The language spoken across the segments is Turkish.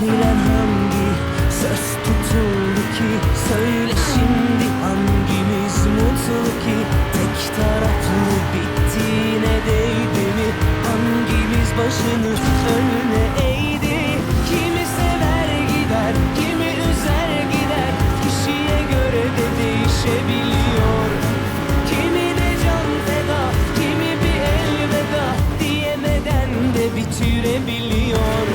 denilen hangi söz tutuldu ki? Söyle şimdi hangimiz mutlu ki? Tek taraflı bittiğine değdi mi? Hangimiz başını önüne eğdi? Kimi sever gider kimi üzer gider? Kişiye göre de değişebiliyor. Kimi de can feda kimi bir elveda Diyemeden de bitirebiliyor.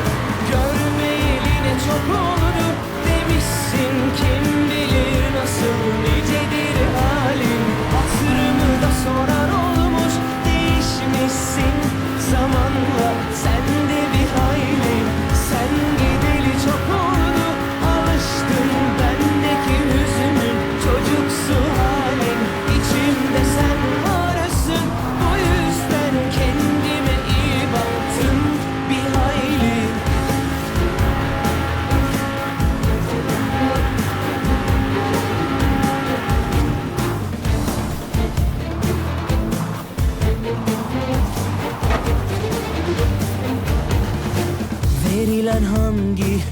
Verilen hangi